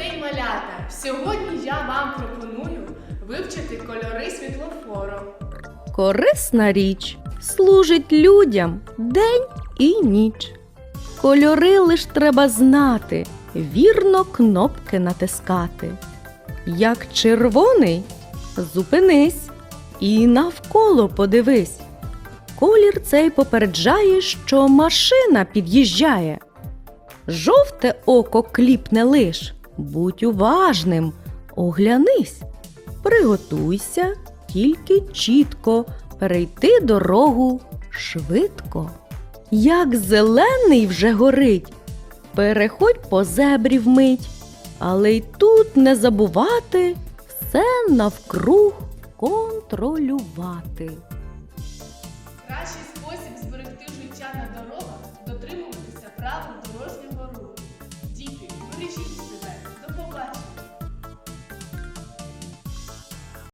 День, малята! Сьогодні я вам пропоную вивчити кольори світлофору. Корисна річ служить людям день і ніч. Кольори лиш треба знати, вірно кнопки натискати. Як червоний, зупинись і навколо подивись. Колір цей попереджає, що машина під'їжджає. Жовте око кліпне лиш, будь уважним, оглянись, приготуйся тільки чітко. Перейти дорогу швидко. Як зелений вже горить, переходь по зебрі вмить, але й тут не забувати все навкруг контролювати. Кращий спосіб зберегти життя на дорогах дотримуватися правил Boa.